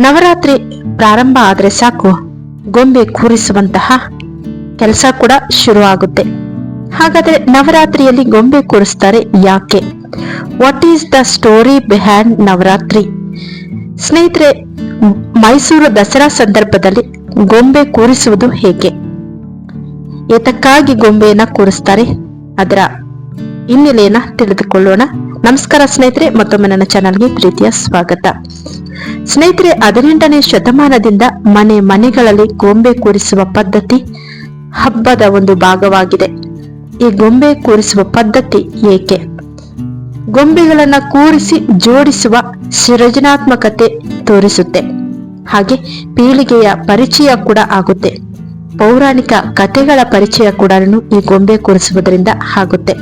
ನವರಾತ್ರಿ ಪ್ರಾರಂಭ ಆದ್ರೆ ಸಾಕು. ಗೊಂಬೆ ಕೂರಿಸುವಂತಹ ಕೆಲಸ ಕೂಡ ಶುರು ಆಗುತ್ತೆ ಹಾಗಾದ್ರೆ ನವರಾತ್ರಿಯಲ್ಲಿ ಗೊಂಬೆ ಕೂರಿಸ್ತಾರೆ ಯಾಕೆ? What is the story behind Navratri? ಸ್ನೇಹಿತರೆ, ಮೈಸೂರು ದಸರಾ ಸಂದರ್ಭದಲ್ಲಿ ಗೊಂಬೆ ಕೂರಿಸುವುದು ಹೇಗೆ? ಏತಕ್ಕಾಗಿ ಗೊಂಬೆಯನ್ನ ಕೂರಿಸ್ತಾರೆ? ಅದರ ಹಿನ್ನೆಲೆಯನ್ನ ತಿಳಿದುಕೊಳ್ಳೋಣ. ನಮಸ್ಕಾರ ಸ್ನೇಹಿತರೆ, ಮತ್ತೊಮ್ಮೆ ನನ್ನ ಚಾನಲ್ಗೆ ಪ್ರೀತಿಯ ಸ್ವಾಗತ. ಸ್ನೇಹಿತರೆ, ಹದಿನೆಂಟನೇ ಶತಮಾನದಿಂದ ಮನೆ ಮನೆಗಳಲ್ಲಿ ಗೊಂಬೆ ಕೂರಿಸುವ ಪದ್ಧತಿ ಹಬ್ಬದ ಒಂದು ಭಾಗವಾಗಿದೆ. ಈ ಗೊಂಬೆ ಕೂರಿಸುವ ಪದ್ಧತಿ ಏಕೆ? ಗೊಂಬೆಗಳನ್ನ ಕೂರಿಸಿ ಜೋಡಿಸುವ ಸೃಜನಾತ್ಮಕತೆ ತೋರಿಸುತ್ತೆ. ಹಾಗೆ ಪೀಳಿಗೆಯ ಪರಿಚಯ ಕೂಡ ಆಗುತ್ತೆ. ಪೌರಾಣಿಕ ಕಥೆಗಳ ಪರಿಚಯ ಕೂಡ ಈ ಗೊಂಬೆ ಕೂರಿಸುವುದರಿಂದ ಆಗುತ್ತೆ.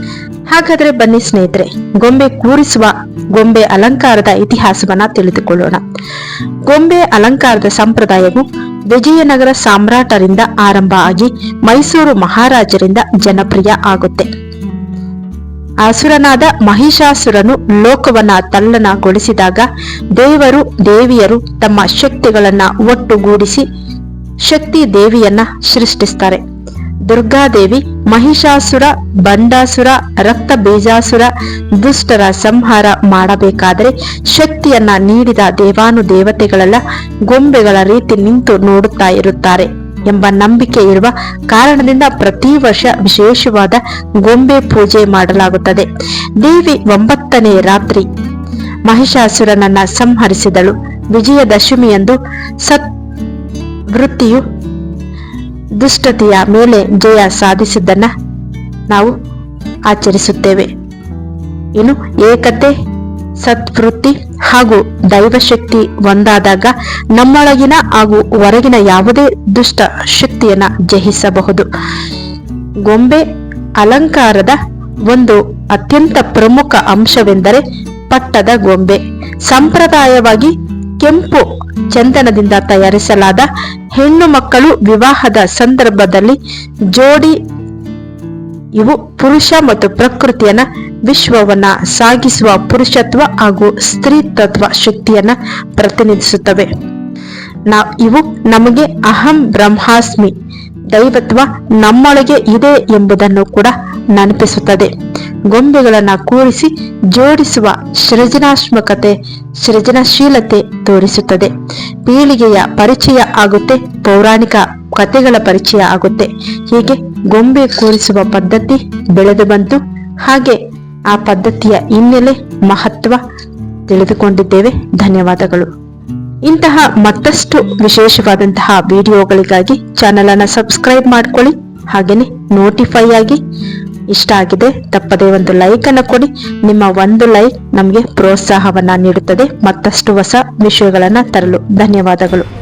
ಹಾಗಾದ್ರೆ ಬನ್ನಿ ಸ್ನೇಹಿತರೆ, ಗೊಂಬೆ ಕೂರಿಸುವ ಗೊಂಬೆ ಅಲಂಕಾರದ ಇತಿಹಾಸವನ್ನ ತಿಳಿದುಕೊಳ್ಳೋಣ. ಗೊಂಬೆ ಅಲಂಕಾರದ ಸಂಪ್ರದಾಯವು ವಿಜಯನಗರ ಸಾಮ್ರಾಟರಿಂದ ಆರಂಭ ಆಗಿ ಮೈಸೂರು ಮಹಾರಾಜರಿಂದ ಜನಪ್ರಿಯ ಆಗುತ್ತೆ. ಅಸುರನಾದ ಮಹಿಷಾಸುರನು ಲೋಕವನ್ನ ತಲ್ಲಣಗೊಳಿಸಿದಾಗ ದೇವರು ದೇವಿಯರು ತಮ್ಮ ಶಕ್ತಿಗಳನ್ನ ಒಟ್ಟುಗೂಡಿಸಿ ಶಕ್ತಿ ದೇವಿಯನ್ನ ಸೃಷ್ಟಿಸ್ತಾರೆ. ದುರ್ಗಾದೇವಿ, ಮಹಿಷಾಸುರ, ಬಂಡಾಸುರ, ರಕ್ತ ಬೀಜಾಸುರ ದುಷ್ಟರ ಸಂಹಾರ ಮಾಡಬೇಕಾದರೆ ಶಕ್ತಿಯನ್ನ ನೀಡಿದ ದೇವಾನು ದೇವತೆಗಳೆಲ್ಲ, ಗೊಂಬೆಗಳ ರೀತಿ ನಿಂತು ನೋಡುತ್ತಾ ಇರುತ್ತಾರೆ ಎಂಬ ನಂಬಿಕೆ ಇರುವ ಕಾರಣದಿಂದ ಪ್ರತಿ ವರ್ಷ ವಿಶೇಷವಾದ ಗೊಂಬೆ ಪೂಜೆ ಮಾಡಲಾಗುತ್ತದೆ. ದೇವಿ ಒಂಬತ್ತನೇ ರಾತ್ರಿ ಮಹಿಷಾಸುರನನ್ನ ಸಂಹರಿಸಿದಳು. ವಿಜಯದಶಮಿಯಂದು ಸತ್ ವೃತ್ತಿಯು ದುಷ್ಟತೆಯ ಮೇಲೆ ಜಯ ಸಾಧಿಸಿದ್ದನ್ನ ನಾವು ಆಚರಿಸುತ್ತೇವೆ. ಇನ್ನು ಏಕತೆ ಸತ್ವೃತ್ತಿ ಹಾಗೂ ದೈವಶಕ್ತಿ ಒಂದಾದಾಗ ನಮ್ಮೊಳಗಿನ ಹಾಗೂ ಹೊರಗಿನ ಯಾವುದೇ ದುಷ್ಟ ಶಕ್ತಿಯನ್ನ ಜಯಿಸಬಹುದು. ಗೊಂಬೆ ಅಲಂಕಾರದ ಒಂದು ಅತ್ಯಂತ ಪ್ರಮುಖ ಅಂಶವೆಂದರೆ ಪಟ್ಟದ ಗೊಂಬೆ. ಸಂಪ್ರದಾಯವಾಗಿ ಕೆಂಪು ಚಂದನದಿಂದ ತಯಾರಿಸಲಾದ ಹೆಣ್ಣು ಮಕ್ಕಳು ವಿವಾಹದ ಸಂದರ್ಭದಲ್ಲಿ ಜೋಡಿ ಇವು ಪುರುಷ ಮತ್ತು ಪ್ರಕೃತಿಯನ್ನ, ವಿಶ್ವವನ್ನ ಸಾಗಿಸುವ ಪುರುಷತ್ವ ಹಾಗೂ ಸ್ತ್ರೀತತ್ವ ಶಕ್ತಿಯನ್ನ ಪ್ರತಿನಿಧಿಸುತ್ತವೆ. ನಾ, ಇವು ನಮಗೆ ಅಹಂ ಬ್ರಹ್ಮಾಸ್ಮಿ ದೈವತ್ವ ನಮ್ಮೊಳಗೆ ಇದೆ ಎಂಬುದನ್ನು ಕೂಡ ನೆನಪಿಸುತ್ತದೆ. ಗೊಂಬೆಗಳನ್ನ ಕೂರಿಸಿ ಜೋಡಿಸುವ ಸೃಜನಾತ್ಮಕತೆ, ಸೃಜನಶೀಲತೆ ತೋರಿಸುತ್ತದೆ. ಪೀಳಿಗೆಯ ಪರಿಚಯ ಆಗುತ್ತೆ, ಪೌರಾಣಿಕ ಕಥೆಗಳ ಪರಿಚಯ ಆಗುತ್ತೆ. ಹೀಗೆ ಗೊಂಬೆ ಕೂರಿಸುವ ಪದ್ಧತಿ ಬೆಳೆದು ಬಂತು. ಹಾಗೆ ಆ ಪದ್ಧತಿಯ ಹಿನ್ನೆಲೆ ಮಹತ್ವ ತಿಳಿದುಕೊಂಡಿದ್ದೇವೆ. ಧನ್ಯವಾದಗಳು. ಇಂತಹ ಮತ್ತಷ್ಟು ವಿಶೇಷವಾದಂತಹ ವಿಡಿಯೋಗಳಿಗಾಗಿ ಚಾನಲ್ ಅನ್ನು ಸಬ್ಸ್ಕ್ರೈಬ್ ಮಾಡ್ಕೊಳ್ಳಿ. ಹಾಗೇನೆ ನೋಟಿಫೈ ಆಗಿ ಇಷ್ಟ ಆಗಿದೆ, ತಪ್ಪದೆ ಒಂದು ಲೈಕ್ ಅನ್ನು ಕೊಡಿ. ನಿಮ್ಮ ಒಂದು ಲೈಕ್ ನಮಗೆ ಪ್ರೋತ್ಸಾಹವನ್ನ ನೀಡುತ್ತದೆ. ಮತ್ತಷ್ಟು ಹೊಸ ವಿಷಯಗಳನ್ನ ತರಲು ಧನ್ಯವಾದಗಳು.